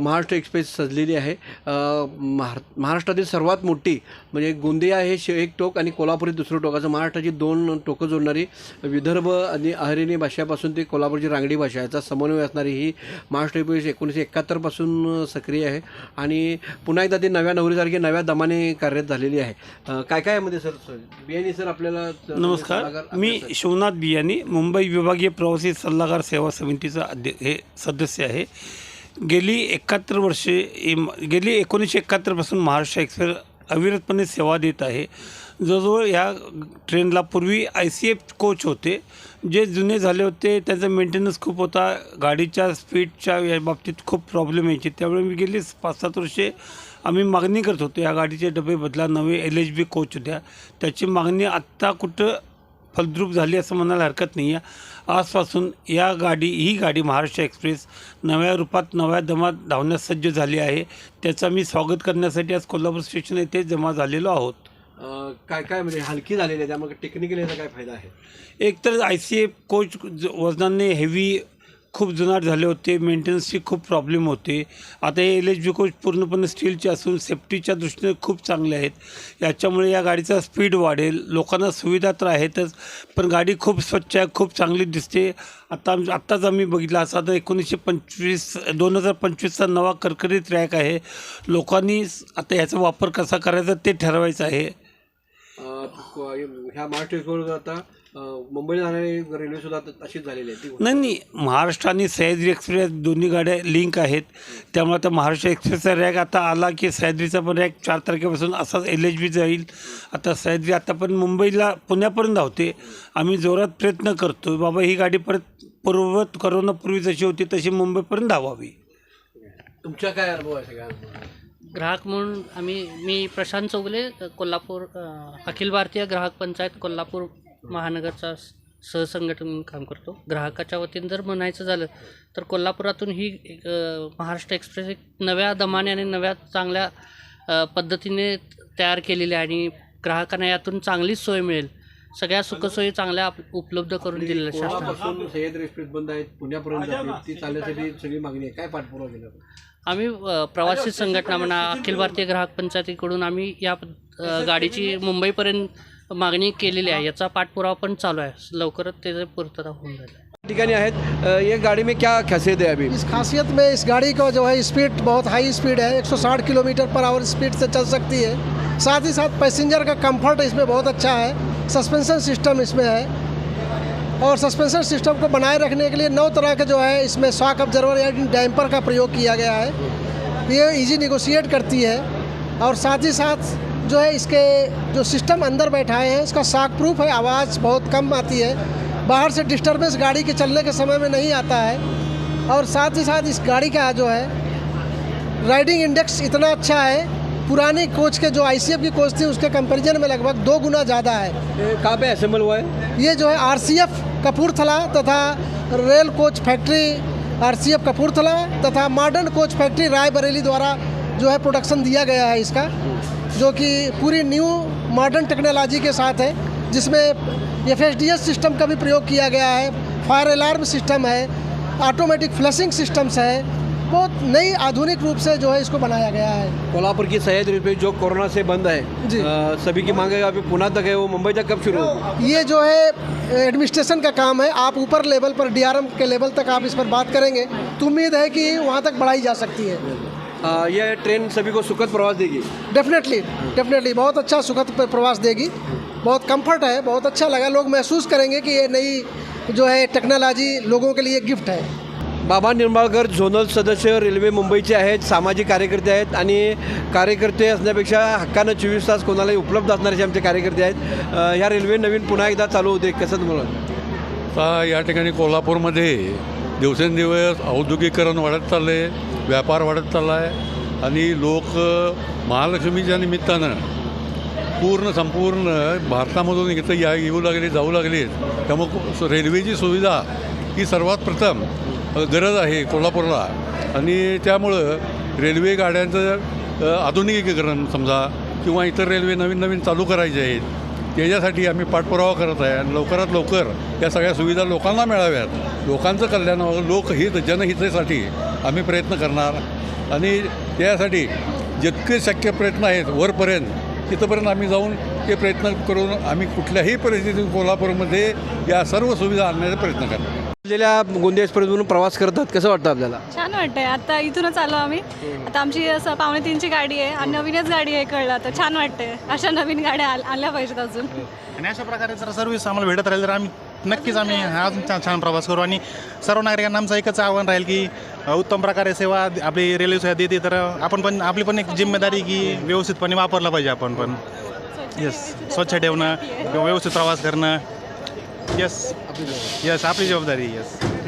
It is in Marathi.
महाराष्ट्र एक्सप्रेस सजलेली आहे. अ, महार महाराष्ट्रातील सर्वात मोठी म्हणजे गोंदिया हे शे एक टोक आणि कोल्हापूर हे दुसरं टोक. असं महाराष्ट्राची दोन टोकं जोडणारी विदर्भ आणि अहिरिणी भाषापासून ते कोल्हापूरची रांगडी भाषा याचा समन्वय असणारी ही महाराष्ट्र एक्सप्रेस एकोणीसशे एकाहत्तरपासून सक्रिय आहे. आणि पुन्हा एकदा ती नव्या नवरीसारखी नव्या दमाने कार्यरत झालेली आहे. काय काय यामध्ये सर बियाणी सर आपल्याला नमस्कार. मी शिवनाथ बियाणी मुंबई विभागीय प्रवासी सल्लागार सेवा समितीचा अध्य हे सदस्य आहे. गेली एकाहत्तर वर्षे इम- गेली एकोणीसशे एकाहत्तरपासून महाराष्ट्र एक्सप्रेस अविरतपणे सेवा देत आहे. जवळजवळ ह्या ट्रेनला पूर्वी आय सी एफ कोच होते. जे जुने झाले होते त्याचा मेंटेनन्स खूप होता. गाडीच्या स्पीडच्या या बाबतीत खूप प्रॉब्लेम यायचे. त्यामुळे मी गेली पाच सात वर्षे आम्ही मागणी करत होतो. या गाडीचे डबे बदला. नवे एल एच बी कोच द्या त्याची मागणी आत्ता कुठं फलद्रूप झाली असं म्हणायला हरकत नाही आहे आजपासून या गाडी ही गाडी महाराष्ट्र एक्सप्रेस नव्या रूपात नव्या दमात धावण्यास सज्ज झाली आहे. त्याचं मी स्वागत करण्यासाठी आज कोल्हापूर स्टेशन येथे जमा झालेलो आहोत. काय काय म्हणजे हलकी झालेली आहे त्यामुळे टेक्निकली याचा काय फायदा आहे? एकतर आय सी एफ कोच वजनाने हेवी खूप जुनाट झाले होते मेंटेनन्सची खूप प्रॉब्लेम होते. आता हे एल एच बी कोच पूर्णपणे स्टीलचे असून सेफ्टीच्या दृष्टीने खूप चांगले आहेत. याच्यामुळे या गाडीचा स्पीड वाढेल. लोकांना सुविधा तर आहेतच पण गाडी खूप स्वच्छ आहे खूप चांगली दिसते. आता आम आत्ताच आम्ही बघितलं असं आता एकोणीसशे पंचवीस दोन हजार पंचवीसचा नवा करकरी ट्रॅक आहे. लोकांनी आता याचा वापर कसा करायचा ते ठरवायचं आहे. ह्या महाराष्ट्र एक्सप्रेसवर आता मुंबईला जाणारी रेल्वे सुद्धा अशीच झालेली आहे. ती नाही नाही. महाराष्ट्र आणि सह्याद्री एक्सप्रेस दोन्ही गाड्या लिंक आहेत. त्यामुळे आता महाराष्ट्र एक्सप्रेसचा रॅक आता आला की सह्याद्रीचा पण रॅक चार तारखेपासून असाच एल एच बी जाईल. आता सह्याद्री आता पण मुंबईला पुण्यापर्यंत धावते. आम्ही जोरात प्रयत्न करतो. बाबा ही गाडी परत पूर्ववत करोनापूर्वी जशी होती तशी मुंबईपर्यंत धावावी. तुमच्या काय अनुभव आहे सगळ्या? ग्राहक म्हणून आम्ही मी प्रशांत चौगले कोल्हापूर अखिल भारतीय ग्राहक पंचायत कोल्हापूर महानगरचा स- सहसंघटन म्हणून काम करतो. ग्राहकाच्या वतीने जर म्हणायचं झालं तर कोल्हापुरातून ही एक, महाराष्ट्र एक्सप्रेस एक नव्या दमाने आणि नव्या चांगल्या पद्धतीने तयार केलेली आहे आणि ग्राहकांना यातून चांगलीच सोय मिळेल. सगळ्या सुखसोयी चांगल्या आप- उपलब्ध करून दिलेल्या शासनाने. कोल्हापासून सह्याद्री एक्सप्रेस बंद आहेत. पुण्यापर्यंत जाते. ती चालण्यासाठी सगळी मागणी आहे. काय पाठपुरावा केला? आम्ही अ, प्रवासी संघटना म्हणा अखिल भारतीय ग्राहक पंचायतीकडून आम्ही या अ, गाडीची मुंबईपर्यंत मागणी केलेली आहे. याचा पाठपुरावा पण चालू आहे. लवकरच त्याची पूर्तता होऊन जाईल. ठिकाणी आहेत. अ, ये गाड़ी में क्या खासियत है अभी? इस खासियत में इस गाड़ी का जो है स्पीड बहुत हाई स्पीड है. 160 किलोमीटर पर आवर स्पीड से चल सकती है. साथ ही साथ पैसेंजर का कंफर्ट इसमें बहुत अच्छा है. सस्पेंशन सिस्टम इसमें है। और सस्पेंशन सिस्टम को बनाए रखने के लिए नौ तरह के जो है इसमें शॉक ऑब्जर्वर या डैम्पर का प्रयोग किया गया है। ये इजी निगोशिएट करती है। और साथ ही साथ जो है इसके जो सिस्टम अंदर बैठाए हैं, इसका शॉक प्रूफ है, आवाज़ बहुत कम आती है। बाहर से डिस्टर्बेंस गाड़ी के चलने के समय में नहीं आता है। और साथ ही साथ इस गाड़ी का जो है राइडिंग इंडेक्स इतना अच्छा है पुरानी कोच के जो आईसीएफ की कोच थी उसके कंपैरिजन में लगभग दो गुना ज़्यादा है। कहाँ पे असेंबल हुआ है? ये जो है आरसीएफ कपूरथला तथा rail coach factory RCF Kapurthala तथा मॉडर्न कोच फैक्ट्री रायबरेली द्वारा जो है प्रोडक्शन दिया गया है इसका जो कि पूरी न्यू मॉडर्न टेक्नोलॉजी के साथ है जिसमें एफएसडीएस सिस्टम का भी प्रयोग किया गया है फायर अलार्म सिस्टम है ऑटोमेटिक फ्लशिंग सिस्टम्स है बहुत नई आधुनिक रूप से जो है इसको बनाया गया है। कोल्हापुर की सह्याद्री एक्सप्रेस जो कोरोना से बंद है जी। अ, सभी की मांग है अभी पुणे तक है वो मुंबई तक कब शुरू होगी? ये जो है एडमिनिस्ट्रेशन का काम है आप ऊपर लेवल पर डीआरएम के लेवल तक आप इस पर बात करेंगे तो उम्मीद है कि वहाँ तक बढ़ाई जा सकती है। अ, ये ट्रेन सभी को सुखद प्रवास देगी? डेफिनेटली डेफिनेटली बहुत अच्छा सुखद प्रवास देगी। बहुत कंफर्ट है बहुत अच्छा लगा। लोग महसूस करेंगे कि ये नई जो है टेक्नोलॉजी लोगों के लिए गिफ्ट है। बाबा निंबाळकर झोनल सदस्य रेल्वे मुंबईचे आहेत सामाजिक कार्यकर्ते आहेत आणि कार्यकर्ते असण्यापेक्षा हक्कानं चोवीस तास कोणालाही उपलब्ध असणारे आमचे कार्यकर्ते आहेत ह्या रेल्वे नवीन पुन्हा एकदा चालू होते कसं तुम्हाला आता या ठिकाणी कोल्हापूरमध्ये दिवसेंदिवस औद्योगिकरण वाढत चाललं आहे व्यापार वाढत चालला आहे आणि लोक महालक्ष्मीच्या निमित्तानं पूर्ण संपूर्ण भारतामधून इथं या येऊ लागले जाऊ लागले त्यामुळं रेल्वेची सुविधा ही सर्वात प्रथम गरज आहे कोल्हापूरला. आणि त्यामुळं रेल्वे गाड्यांचं आधुनिकीकरण समजा किंवा इतर रेल्वे नवीन नवीन चालू करायचे आहेत त्याच्यासाठी आम्ही पाठपुरावा करत आहे. आणि लवकरात लवकर या सगळ्या सुविधा लोकांना मिळाव्यात. लोकांचं कल्याण व्हावं लोकहित जनहितेसाठी आम्ही प्रयत्न करणार. आणि त्यासाठी जितके शक्य प्रयत्न आहेत वरपर्यंत तिथंपर्यंत आम्ही जाऊन ते प्रयत्न करून आम्ही कुठल्याही परिस्थितीत कोल्हापूरमध्ये या सर्व सुविधा आणण्याचा प्रयत्न करणार. सजलेल्या गोंदिया एक्सप्रेसमधून प्रवास करतात कसं वाटतं आपल्याला? छान वाटतंय. आता इथूनच आलो आम्ही. आता आमची असं पावणे तीनची गाडी आहे आणि नवीनच गाडी आहे कळलं तर छान वाटतंय. अशा नवीन गाड्या आल- आल्या पाहिजेत अजून. आणि अशा प्रकारे जर सर्व्हिस आम्हाला भेटत राहील तर आम्ही नक्कीच आम्ही हा अजून छान छान प्रवास करू. आणि सर्व नागरिकांना आमचं एकच आव्हान राहील की अ, उत्तम प्रकारे सेवा आपली रेल्वे सेवा देते तर आपण पण आपली पण एक जिम्मेदारी की व्यवस्थितपणे वापरला पाहिजे आपण पण. येस स्वच्छ ठेवणं व्यवस्थित प्रवास करणं येस येस आपली जबाबदारी येस